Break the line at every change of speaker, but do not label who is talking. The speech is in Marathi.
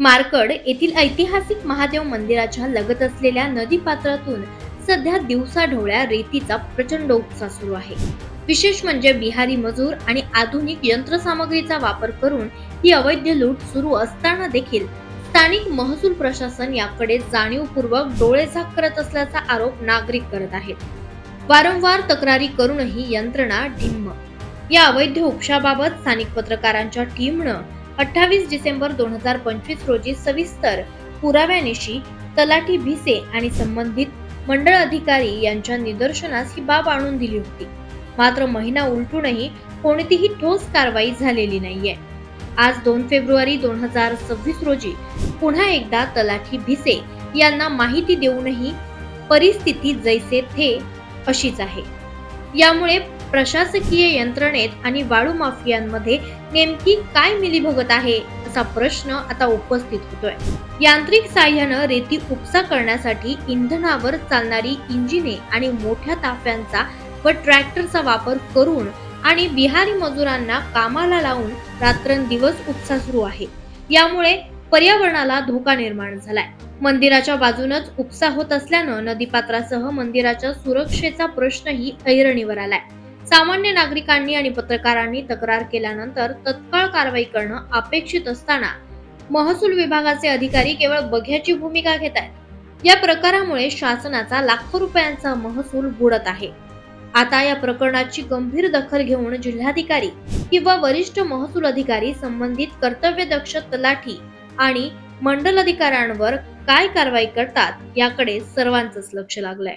मारकड येथील ऐतिहासिक महादेव मंदिराच्या लगत असलेल्या नदी पात्रातून सध्या दिवसाढोळ्या रेतीचा प्रचंड उपसा सुरू आहे. विशेष म्हणजे बिहारी मजूर आणि आधुनिक यंत्रसामग्रीचा वापर करून ही अवैध लूट सुरू असताना देखील स्थानिक महसूल प्रशासन याकडे जाणीवपूर्वक डोळेझाक करत असल्याचा आरोप नागरिक करत आहेत. वारंवार तक्रारी करूनही यंत्रणा ढिम्म. या अवैध उपशाबाबत स्थानिक पत्रकारांच्या टीमनं अठ्ठावीस डिसेंबर दोन हजार पंचवीस रोजी सविस्तर पुराव्यानिशी तलाठी भिसे आणि संबंधित मंडळ अधिकारी यांच्या निदर्शनास ही बाब आणून दिली होती. मात्र महिना उलटूनही कोणतीही ठोस कारवाई झालेली नाहीये. आज दोन फेब्रुवारी दोन हजार सव्वीस रोजी पुन्हा एकदा तलाठी भिसे यांना माहिती देऊनही परिस्थिती जैसे थे अशीच आहे. यामुळे प्रशासकीय यंत्रणेत आणि वाळू माफियांमध्ये नेमकी काय मिलीभगत आहे असा प्रश्न आता उपस्थित होतोय. यांत्रिक साह्यानं रेती उपसा करण्यासाठी इंधनावर चालणारी इंजिने आणि मोठ्या ताफ्यांचा व ट्रॅक्टरचा वापर करून आणि बिहारी मजुरांना कामाला लावून रात्रंदिवस उपसा सुरू आहे. यामुळे पर्यावरणाला धोका निर्माण झालाय. मंदिराच्या बाजूनच उपसा होत असल्यानं नदीपात्रासह मंदिराच्या सुरक्षेचा प्रश्नही ऐरणीवर आलाय. सामान्य नागरिकांनी आणि पत्रकारांनी तक्रार केल्यानंतर तत्काळ कारवाई करणं अपेक्षित असताना महसूल विभागाचे अधिकारी केवळ बघ्याची भूमिका घेत आहेत. या प्रकारामुळे शासनाचा लाखो रुपयांचा महसूल बुडत आहे. आता या प्रकरणाची गंभीर दखल घेऊन जिल्हाधिकारी किंवा वरिष्ठ महसूल अधिकारी संबंधित कर्तव्यदक्ष तलाठी आणि मंडल अधिकाऱ्यांवर काय कारवाई करतात याकडे सर्वांचंच लक्ष लागलंय.